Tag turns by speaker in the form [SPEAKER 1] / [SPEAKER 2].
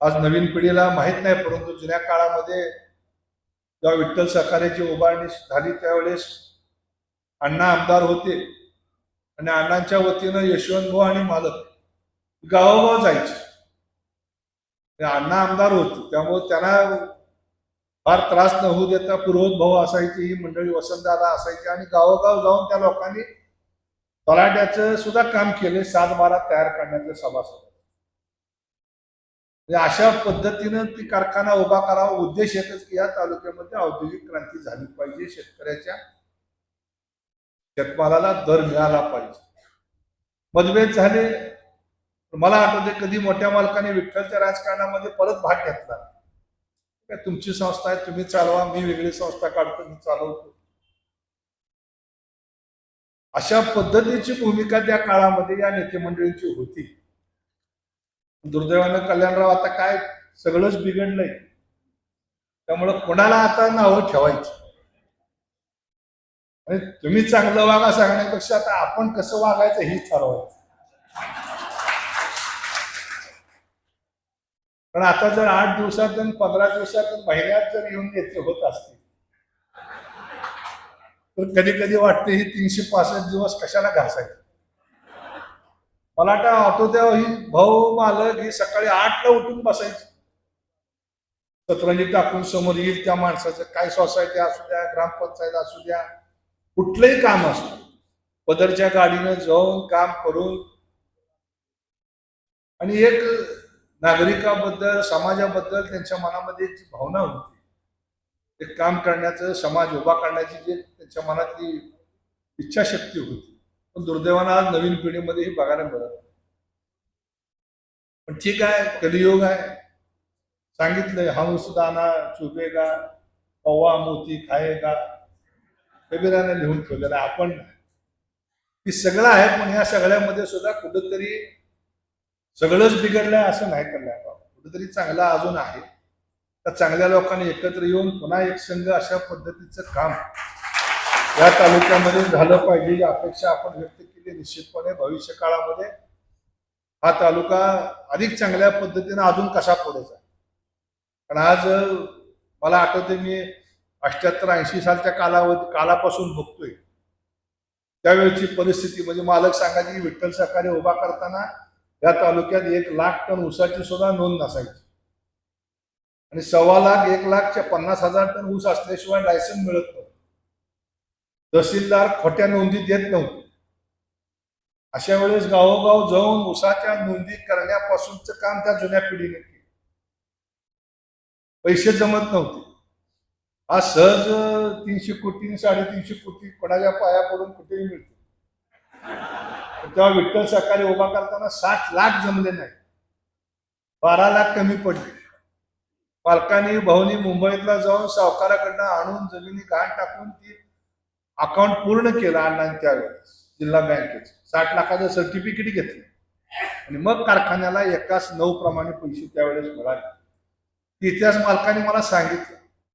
[SPEAKER 1] आज नवीन पिढीला माहीत नाही परंतु जुन्या काळामध्ये जेव्हा विठ्ठल सहकार्याची उभारणी झाली त्यावेळेस अण्णा आमदार होते. आणि अण्णांच्या वतीनं यशवंत भाऊ आणि मालक गावोगाव जायचे. अण्णा आमदार होते त्यामुळे त्यांना फार त्रास न होऊ देता पुरोहित भाऊ असायची ही मंडळी वसंतदादा असायची आणि गावोगाव जाऊन त्या लोकांनी तलाट्याचं सुद्धा काम केले सात बारा तयार करण्याचं सभासद. म्हणजे अशा पद्धतीनं ती कारखाना उभा करावा. उद्देश एकच की या तालुक्यामध्ये औद्योगिक क्रांती झाली पाहिजे. शेतकऱ्याच्या शेतमालाला दर मिळाला पाहिजे. मतभेद झाले. मला आठवते कधी मोठ्या मालकाने विठ्ठलच्या राजकारणामध्ये परत भाग घेतला. काय तुमची संस्था आहे तुम्ही चालवा. मी वेगळी संस्था काढतो मी चालवतो. अशा पद्धतीची भूमिका त्या काळामध्ये या नेते मंडळींची होती. दुर्दैवानं कल्याणराव आता काय सगळंच बिघडलंय. त्यामुळं कोणाला आता नावं ठेवायची? आणि तुम्ही चांगलं वागा सांगण्यापेक्षा आता आपण कसं वागायचं हे ठरवायचं. पण आता जर आठ दिवसातून पंधरा दिवसात महिन्यात जर येऊन येते होत असतील तर कधी कधी वाटते ही तीनशे पासष्ट दिवस कशाला घासायचे? मला वाटतं आठवत्या ही भाऊ मालक ही सकाळी आठला उठून बसायची. सतरंजी टाकून समोर येईल त्या माणसाचं. काय सोसायटी असू द्या ग्रामपंचायत असू द्या. कुठलंही काम असू पदरच्या गाडीनं जाऊन काम करून. आणि एक नागरिकाबद्दल समाजाबद्दल त्यांच्या मनामध्ये एक जी भावना होती. ते काम करण्याचं समाज उभा करण्याची जी त्यांच्या मनातली इच्छाशक्ती होती. पण दुर्दैवानं आज नवीन पिढीमध्ये हे बघायला मिळत पण ठीक आहे कलियोग आहे. सांगितलंय हंस दाना चुबेगा पवा मोती खाएगा. कबीराने लिहून ठेवलेलं आहे आपण की सगळं आहे पण ह्या सगळ्यामध्ये सुद्धा कुठंतरी सगळंच बिघडलंय असं नाही करणार कुठंतरी चांगला अजून आहे. तर चांगल्या लोकांनी एकत्र येऊन पुन्हा एक संघ अशा पद्धतीचं काम या तालुक्यामध्ये झालं पाहिजे ही अपेक्षा आपण व्यक्त केली निश्चितपणे. भविष्य काळामध्ये हा तालुका अधिक चांगल्या पद्धतीने अजून कसा पुढे जाईल? पण आज मला आठवते मी अठ्याहत्तर ऐंशी सालच्या कालावधी कालापासून बघतोय. त्यावेळची परिस्थिती म्हणजे मालक सांगायची की विठ्ठल सहकारी उभा करताना या तालुक्यात एक लाख टन ऊसाची सुद्धा नोंद नसायची. आणि सव्वा लाख एक लाखच्या पन्नास हजार टन ऊस असल्याशिवाय लायसन मिळत नव्हतं. तहसीलदार खोट्या नोंदी देत नव्हते. अशा वेळेस गावोगाव जाऊन उसाच्या नोंदी करण्यापासूनचं काम त्या जुन्या पिढीने केलं. पैसे जमत नव्हते. आज सहज तीनशे कोटी साडेतीनशे कोटी कोणाच्या पाया पडून कुठेही मिळते. तेव्हा विठ्ठल सहकारी उभा करताना साठ लाख जमले नाही. बारा लाख कमी पडले. पालकांनी भाऊनी मुंबईतला जाऊन सावकाराकडनं आणून जमिनी घाण टाकून ती अकाउंट पूर्ण केलं अण्णांनी त्यावेळेस जिल्हा बँकेचं. साठ लाखाचं सर्टिफिकेट घेतलं. आणि मग कारखान्याला एकाच नऊ प्रमाणे पैसे त्यावेळेस मिळाले. इतिहास मालकाने मला सांगितलं.